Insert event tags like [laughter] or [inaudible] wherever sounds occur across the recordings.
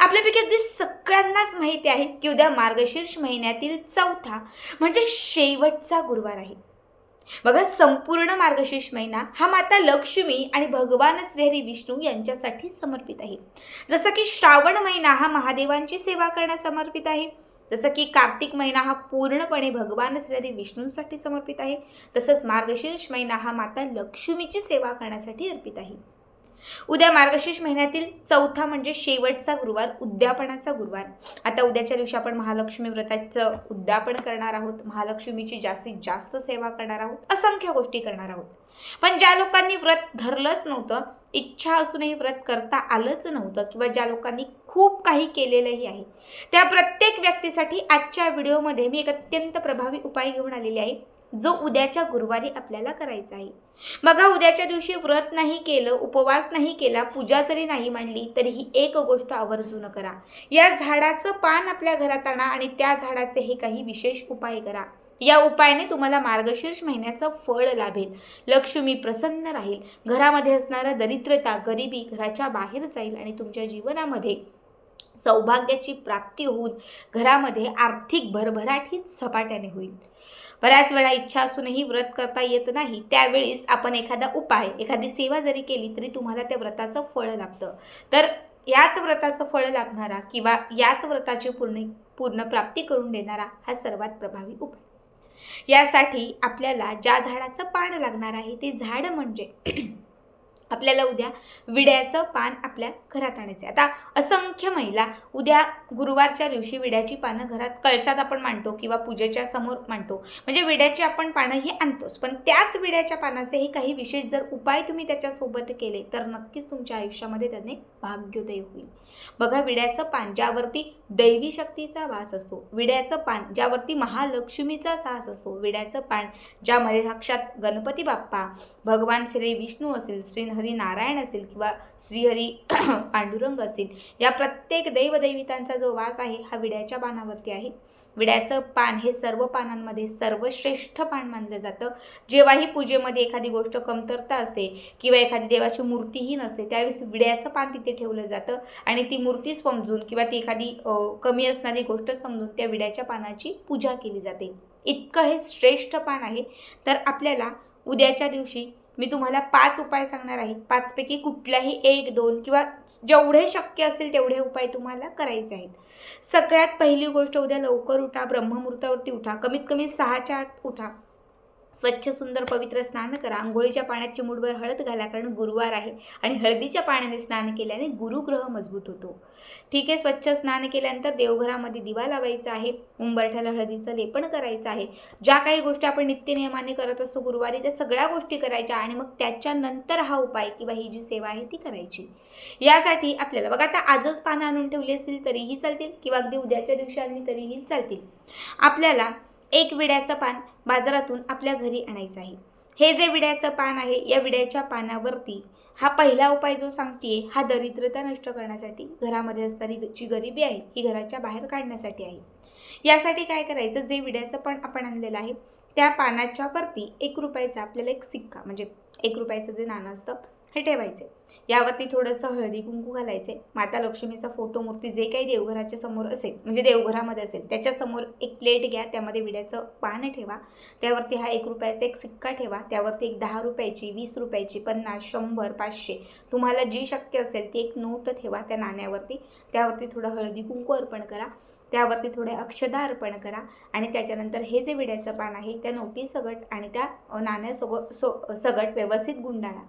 आपल्यापैकी अगदी सगळ्यांनाच माहिती आहे की उद्या मार्गशीर्ष महिन्यातील चौथा म्हणजे शेवटचा गुरुवार आहे. बघा संपूर्ण मार्गशीर्ष महिना हा माता लक्ष्मी आणि भगवान श्रीहरी विष्णू यांच्यासाठी समर्पित आहे. जसं की श्रावण महिना हा महादेवांची सेवा करण्यास समर्पित आहे. जसं की कार्तिक महिना हा पूर्णपणे भगवान श्रीहरी विष्णूंसाठी समर्पित आहे. तसंच मार्गशीर्ष महिना हा माता लक्ष्मीची सेवा करण्यासाठी अर्पित आहे. उद्या मार्गशीर्ष महिन्यातील चौथा म्हणजे शेवटचा गुरुवार उद्यापनाचा गुरुवार. आता उद्याच्या दिवशी आपण महालक्ष्मी व्रताचं उद्यापन करणार आहोत. महालक्ष्मीची जास्तीत जास्त सेवा करणार आहोत. असंख्य गोष्टी करणार आहोत. पण ज्या लोकांनी व्रत धरलंच नव्हतं इच्छा असूनही व्रत करता आलंच नव्हतं किंवा ज्या लोकांनी खूप काही केलेलंही आहे त्या प्रत्येक व्यक्तीसाठी आजच्या व्हिडिओमध्ये मी एक अत्यंत प्रभावी उपाय घेऊन आलेले आहे. जो उद्याच्या गुरुवारी आपल्याला करायचा आहे. बघा उद्याच्या दिवशी व्रत नाही केलं उपवास नाही केला पूजा जरी नाही मांडली तरी ही एक गोष्ट आवर्जून करा. या झाडाचं पान आपल्या घरात आणा आणि त्या झाडाचे हे काही विशेष उपाय करा. या उपायाने तुम्हाला मार्गशीर्ष महिन्याचं फळ लाभेल. लक्ष्मी प्रसन्न राहील. घरामध्ये असणारा दरिद्रता गरिबी घराच्या बाहेर जाईल आणि तुमच्या जीवनामध्ये सौभाग्याची प्राप्ती होऊन घरामध्ये आर्थिक भरभराट ही झपाट्याने होईल. बऱ्याच वेळा इच्छा असूनही व्रत करता येत नाही त्यावेळीस आपण एखादा उपाय एखादी सेवा जरी केली तरी तुम्हाला त्या व्रताचं फळ लाभतं. तर याच व्रताचं फळ लाभणारा किंवा याच व्रताची पूर्ण पूर्ण प्राप्ती करून देणारा हा सर्वात प्रभावी उपाय. यासाठी आपल्याला ज्या झाडाचं पान लागणार आहे ते झाड म्हणजे आपल्याला उद्या विड्याचं पान आपल्या घरात आणायचं आता असंख्य महिला उद्या गुरुवारच्या दिवशी विड्याची पानं घरात कळसात आपण मांडतो किंवा पूजेच्या समोर मांडतो. म्हणजे विड्याची आपण पानं ही आणतोच. पण त्याच विड्याच्या पानाचेही काही विशेष जर उपाय तुम्ही त्याच्यासोबत केले तर नक्कीच तुमच्या आयुष्यामध्ये त्याने भाग्योदय होईल. बघा विड्याचं पान ज्यावरती दैवी शक्तीचा वास असतो विड्याचं पान ज्यावरती महालक्ष्मीचा साहस असतो विड्याचं पान ज्यामध्ये साक्षात गणपती बाप्पा भगवान श्री विष्णू असेल श्री श्रीहरी नारायण असेल किंवा श्रीहरी [clears throat] पांडुरंग असतील या प्रत्येक दैवदैवितांचा जो वास आहे हा विड्याच्या पानावरती आहे. विड्याचं पान हे सर्व पानांमध्ये सर्वश्रेष्ठ पान मानलं जातं. जेव्हाही पूजेमध्ये एखादी गोष्ट कमतरता असते किंवा एखादी देवाची मूर्तीही नसते त्यावेळेस विड्याचं पान तिथे ठेवलं जातं आणि ती मूर्ती समजून किंवा ती एखादी कमी असणारी गोष्ट समजून त्या विड्याच्या पानाची पूजा केली जाते. इतकं हे श्रेष्ठ पान आहे. तर आपल्याला उद्याच्या दिवशी मी तुम्हाला पाच उपाय सांगणार आहे. पाचपैकी कुठलाही एक दोन किंवा जेवढे शक्य असेल तेवढे उपाय तुम्हाला करायचे आहेत. सगळ्यात पहिली गोष्ट उद्या लवकर उठा ब्रह्ममुहूर्तावरती उठा. कमीत कमी सहाच्या आत उठा. स्वच्छ सुंदर पवित्र स्नान करा. आंघोळीच्या पाण्यात चिमूटभर हळद घाला कारण गुरुवार आहे आणि हळदीच्या पाण्याने स्नान केल्याने गुरुग्रह मजबूत होतो. ठीक आहे स्वच्छ स्नान केल्यानंतर देवघरामध्ये दिवा लावायचा आहे. उंबरठ्याला हळदीचं लेपन करायचं आहे. ज्या काही गोष्टी आपण नित्यनियमाने करत असतो गुरुवारी त्या सगळ्या गोष्टी करायच्या आणि मग त्याच्यानंतर हा उपाय किंवा ही जी सेवा आहे ती करायची. यासाठी आपल्याला बघा आता आजच पानं आणून ठेवली असतील तरीही चालतील किंवा अगदी उद्याच्या दिवशी आणली तरीही चालतील. आपल्याला एक विड्याचं पान बाजारातून आपल्या घरी आणायचं आहे. हे जे विड्याचं पान आहे या विड्याच्या पानावरती हा पहिला उपाय जो सांगते हा दरिद्रता नष्ट करण्यासाठी घरामध्ये असणारी जी गरिबी आहे ही घराच्या बाहेर काढण्यासाठी आहे. यासाठी काय करायचं? जे विड्याचं पान आपण आणलेलं आहे त्या पानाच्या वरती एक रुपयाचा आपल्याला एक सिक्का म्हणजे एक रुपयाचं जे नाणं असतं हे ठेवायचे. यावरती थोडंसं हळदी कुंकू घालायचे. माता लक्ष्मीचा फोटो मूर्ती जे काही देवघराच्या समोर असेल म्हणजे देवघरामध्ये असेल त्याच्यासमोर एक प्लेट घ्या त्यामध्ये विड्याचं पान ठेवा. त्यावरती हा एक रुपयाचा एक सिक्का ठेवा. त्यावरती एक दहा रुपयाची वीस रुपयाची पन्नास शंभर पाचशे तुम्हाला जी शक्य असेल ती एक नोट ठेवा त्या नाण्यावरती. त्यावरती थोडं हळदी कुंकू अर्पण करा. त्यावरती थोडे अक्षदा अर्पण करा. आणि त्याच्यानंतर हे जे विड्याचं पान आहे त्या नोटी सगट आणि त्या नाण्यासोबत सो सगट व्यवस्थित गुंडाळा.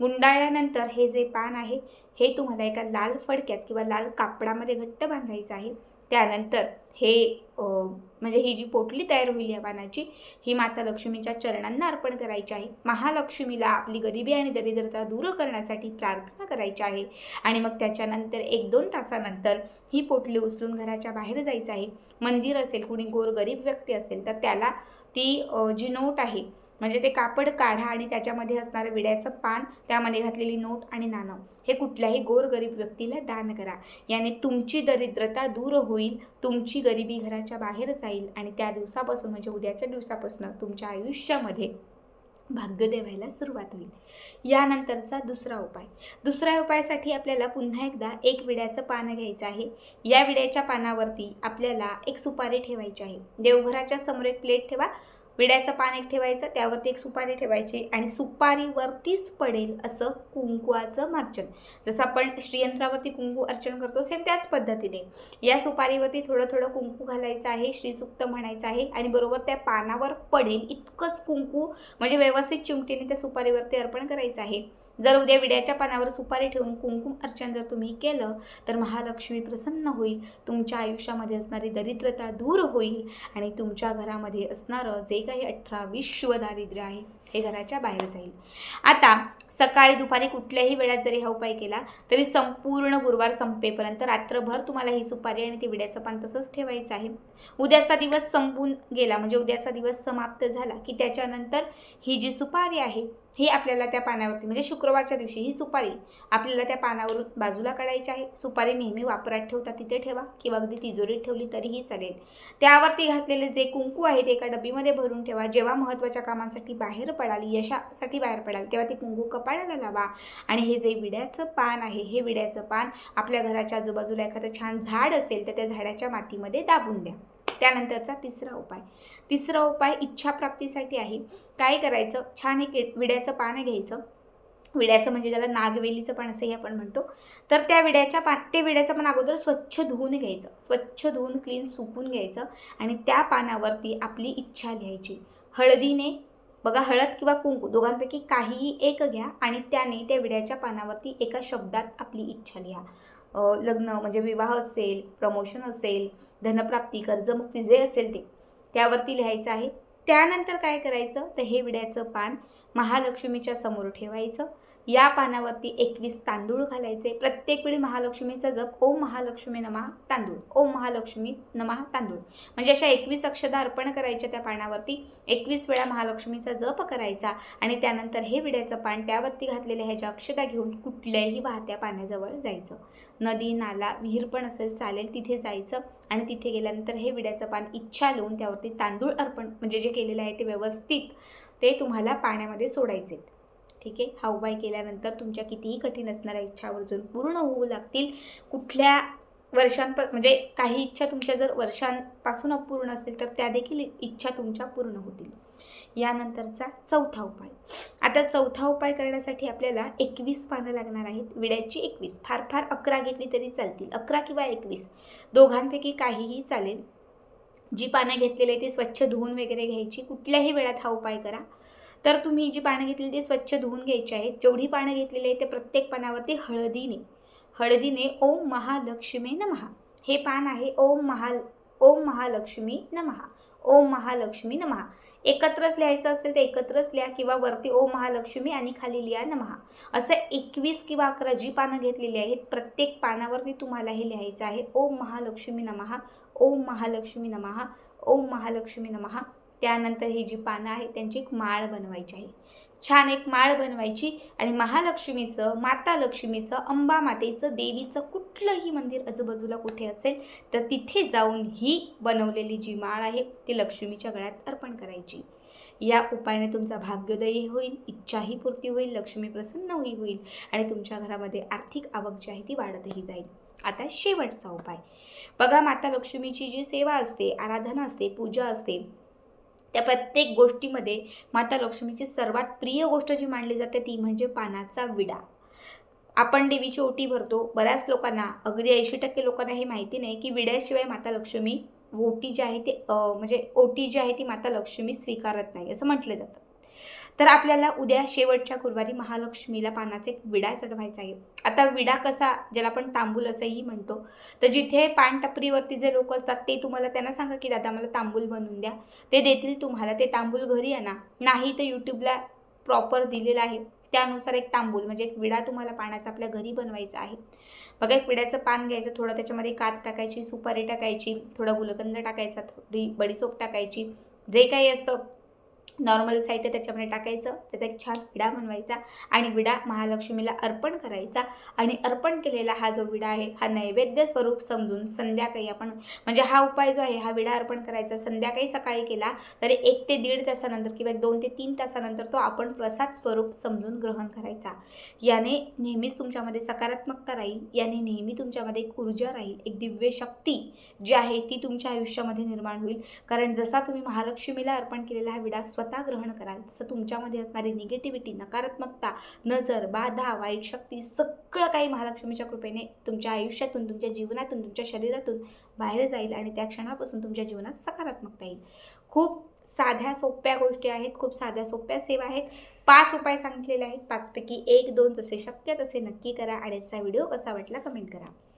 गुंडाळल्यानंतर हे जे पान आहे हे तुम्हाला एका लाल फडक्यात किंवा लाल कापडामध्ये घट्ट बांधायचं आहे. त्यानंतर हे म्हणजे ही जी पोटली तयार होईल या पानाची ही माता लक्ष्मीच्या चरणांना अर्पण करायची आहे. महालक्ष्मीला आपली गरिबी आणि दरिद्रता दूर करण्यासाठी प्रार्थना करायची आहे. आणि मग त्याच्यानंतर एक दोन तासानंतर ही पोटली उचलून घराच्या बाहेर जायचं आहे. मंदिर असेल कुणी गोर गरीब व्यक्ती असेल तर त्याला ती जी नोट आहे म्हणजे ते कापड काढा आणि त्याच्यामध्ये असणारं विड्याचं पान त्यामध्ये घातलेली नोट आणि नाणं. हे कुठल्याही गोरगरीब व्यक्तीला दान करा. याने तुमची दरिद्रता दूर होईल तुमची गरिबी घराच्या बाहेर जाईल आणि त्या दिवसापासून म्हणजे उद्याच्या दिवसापासून तुमच्या आयुष्यामध्ये भाग्योदय व्हायला सुरुवात होईल. यानंतरचा दुसरा उपाय. दुसऱ्या उपायासाठी आपल्याला पुन्हा एकदा एक विड्याचं पान घ्यायचं आहे. या विड्याच्या पानावरती आपल्याला एक सुपारी ठेवायची आहे. देवघराच्या समोर एक प्लेट ठेवा. विड्याचं पान एक ठेवायचं त्यावरती एक सुपारी ठेवायची आणि सुपारीवरतीच पडेल असं कुंकुवाचं मार्चन जसं आपण श्रीयंत्रावरती कुंकू अर्चन करतो सेम त्याच पद्धतीने. या सुपारीवरती थोडं थोडं कुंकू घालायचं आहे श्रीसुक्त म्हणायचं आहे आणि बरोबर त्या पानावर पडेल इतकंच कुंकू म्हणजे व्यवस्थित चिमटीने त्या सुपारीवरती अर्पण करायचं आहे. जर उद्या विड्याच्या पानावर सुपारी ठेवून कुंकुम अर्चन जर तुम्ही केलं तर महालक्ष्मी प्रसन्न होईल. तुमच्या आयुष्यामध्ये असणारी दरिद्रता दूर होईल आणि तुमच्या घरामध्ये असणारं जे काही अठरा विश्व दारिद्र्य आहे. हे घराच्या बाहेर जाईल. आता सकाळी दुपारी कुठल्याही वेळात जरी हा उपाय केला तरी संपूर्ण गुरुवार संपेपर्यंत रात्रभर तुम्हाला ही सुपारी आणि ते विड्याचं पान तसंच ठेवायचं आहे. उद्याचा दिवस संपून गेला म्हणजे उद्याचा दिवस समाप्त झाला की त्याच्यानंतर ही जी सुपारी आहे ही आपल्याला त्या पानावरती म्हणजे शुक्रवारच्या दिवशी ही सुपारी आपल्याला त्या पानावरून बाजूला काढायची आहे. सुपारी नेहमी वापरात ठेवता तिथे ठेवा किंवा अगदी तिजोरीत ठेवली तरीही चालेल. त्यावरती घातलेले जे कुंकू आहे ते एका डबीमध्ये भरून ठेवा. जेव्हा महत्त्वाच्या कामांसाठी बाहेर पडाल यशासाठी बाहेर पडाल तेव्हा ते कुंकू कपाळाला लावा. आणि हे जे विड्याचं पान आहे हे विड्याचं पान आपल्या घराच्या आजूबाजूला एखादं छान झाड असेल तर त्या झाडाच्या मातीमध्ये दाबून द्या. त्यानंतरचा तिसरा उपाय. तिसरा उपाय इच्छाप्राप्तीसाठी आहे. काय करायचं? छान एक विड्याचं पान घ्यायचं. विड्याचं म्हणजे ज्याला नागवेलीचं पान असंही आपण म्हणतो. तर त्या विड्याच्या पा ते विड्याचं पण अगोदर स्वच्छ धुवून घ्यायचं. स्वच्छ धुवून क्लीन सुकून घ्यायचं आणि त्या पानावरती आपली इच्छा लिहायची. हळदीने बघा हळद किंवा कुंकू दोघांपैकी काहीही एक घ्या आणि त्याने त्या विड्याच्या पानावरती एका शब्दात आपली इच्छा लिहा. लग्न म्हणजे विवाह असेल प्रमोशन असेल धनप्राप्ती कर्जमुक्ती जे असेल ते. त्यावरती लिहायचं आहे. त्यानंतर काय करायचं? तर हे विड्याचं पान महालक्ष्मीच्या समोर ठेवायचं. या पानावरती एकवीस तांदूळ घालायचे. प्रत्येक वेळी महालक्ष्मीचा जप. ओम महालक्ष्मी नमा तांदूळ. ओम महालक्ष्मी नमा तांदूळ. म्हणजे अशा एकवीस अक्षदा अर्पण करायच्या त्या पानावरती एकवीस वेळा महालक्ष्मीचा जप करायचा आणि त्यानंतर हे विड्याचं पान त्यावरती घातलेल्या ह्याच्या अक्षदा घेऊन कुठल्याही वाहत्या पाण्याजवळ जायचं. नदी नाला विहीर पण असेल चालेल तिथे जायचं आणि तिथे गेल्यानंतर हे विड्याचं पान इच्छा लिहून त्यावरती तांदूळ अर्पण म्हणजे जे केलेलं आहे ते व्यवस्थित ते तुम्हाला पाण्यामध्ये सोडायचे ठीक आहे? हा उपाय केल्यानंतर तुमच्या कितीही कठीण असणाऱ्या इच्छा आवर्जून पूर्ण होऊ लागतील. कुठल्या वर्षांप म्हणजे काही इच्छा तुमच्या जर वर्षांपासून अपूर्ण असतील तर त्या देखील इच्छा तुमच्या पूर्ण होतील. यानंतरचा चौथा उपाय. आता चौथा उपाय करण्यासाठी आपल्याला एकवीस पानं लागणार आहेत. विड्याची एकवीस. फार फार अकरा घेतली तरी चालतील. अकरा किंवा एकवीस. दोघांपैकी काहीही चालेल. जी पानं घेतलेली आहे ती स्वच्छ धुवून वगैरे घ्यायची. कुठल्याही वेळात हा उपाय करा. तर तुम्ही जी पानं घेतलेली ती स्वच्छ धुवून घ्यायची आहेत. जेवढी पानं घेतलेली आहे ते प्रत्येक पानावरती हळदीने हळदीने ओम महालक्ष्मी नमहा हे पान आहे ओम महाल ओम महालक्ष्मी नमहा ओम महालक्ष्मी नमहा एकत्रच लिहायचं असेल तर एकत्रच लिहा किंवा वरती ओम महालक्ष्मी आणि खाली लिहा नमहा असं एकवीस किंवा अकरा जी पानं घेतलेली आहेत प्रत्येक पानावरती तुम्हाला हे लिहायचं आहे. ओम महालक्ष्मी नमहा ओम महालक्ष्मी नमहा ओम महालक्ष्मी नमहा त्यानंतर ही जी पानं आहेत त्यांची एक माळ बनवायची आहे. छान एक माळ बनवायची आणि महालक्ष्मीचं माता लक्ष्मीचं अंबा मातेचं देवीचं कुठलंही मंदिर आजूबाजूला कुठे असेल तर तिथे जाऊन ही बनवलेली जी माळ आहे ती लक्ष्मीच्या गळ्यात अर्पण करायची. या उपायाने तुमचा भाग्योदयही होईल इच्छाही पूर्ती होईल लक्ष्मी प्रसन्नही होईल आणि तुमच्या घरामध्ये आर्थिक आवक जी आहे ती वाढतही जाईल. आता शेवटचा उपाय. बघा माता लक्ष्मीची जी सेवा असते आराधना असते पूजा असते त्या प्रत्येक गोष्टीमध्ये माता लक्ष्मीची सर्वात प्रिय गोष्ट जी मानली जाते ती म्हणजे पानाचा विडा. आपण देवीची ओटी भरतो. बऱ्याच लोकांना अगदी ऐंशी टक्के लोकांना हे माहिती नाही की विड्याशिवाय माता लक्ष्मी ओटी जी आहे ते म्हणजे ओटी जी आहे ती माता लक्ष्मी स्वीकारत नाही असं म्हटलं जातं. तर आपल्याला उद्या शेवटच्या गुरुवारी महालक्ष्मीला पानाचा एक विडा चढवायचा आहे. आता विडा कसा ज्याला आपण तांबूल असंही म्हणतो तर जिथे पान टपरीवरती जे लोक असतात ते तुम्हाला त्यांना सांगा की दादा मला तांबूल बनवून द्या. ते देतील तुम्हाला ते तांबूल घरी आणा. नाही तर यूट्यूबला प्रॉपर दिलेलं आहे त्यानुसार एक तांबूल म्हणजे एक विडा तुम्हाला पाण्याचा आपल्या घरी बनवायचा आहे. बघा एक विड्याचं पान घ्यायचं थोडं त्याच्यामध्ये कात टाकायची सुपारी टाकायची थोडा गुलकंद टाकायचा थोडी बडीसोप टाकायची जे काही असतं नॉर्मल साहित्य त्याच्यामध्ये टाकायचं. त्याचा एक छान विडा बनवायचा आणि विडा महालक्ष्मीला अर्पण करायचा. आणि अर्पण केलेला हा जो विडा आहे हा नैवेद्य स्वरूप समजून संध्याकाळी आपण म्हणजे हा उपाय जो आहे हा विडा अर्पण करायचा. संध्याकाळी सकाळी केला तरी एक ते दीड तासानंतर किंवा एक दोन ते तीन तासानंतर तो आपण प्रसाद स्वरूप समजून ग्रहण करायचा. याने नेहमीच तुमच्यामध्ये सकारात्मकता राहील. याने नेहमी तुमच्यामध्ये एक ऊर्जा राहील. एक दिव्य शक्ती जी आहे ती तुमच्या आयुष्यामध्ये निर्माण होईल. कारण जसा तुम्ही महालक्ष्मीला अर्पण केलेला हा विडा स्वतः स्वतः ग्रहण कराल तसं तुमच्यामध्ये असणारी निगेटिव्हिटी नकारात्मकता नजर बाधा वाईट शक्ती सगळं काही महालक्ष्मीच्या कृपेने तुमच्या आयुष्यातून तुमच्या जीवनातून तुमच्या शरीरातून बाहेर जाईल आणि त्या क्षणापासून तुमच्या जीवनात सकारात्मकता येईल. खूप साध्या सोप्या गोष्टी आहेत खूप साध्या सोप्या सेवा आहेत. पाच उपाय सांगितलेले आहेत. पाचपैकी एक दोन जसे शक्य तसे नक्की करा आणि याचा व्हिडिओ कसा वाटला कमेंट करा.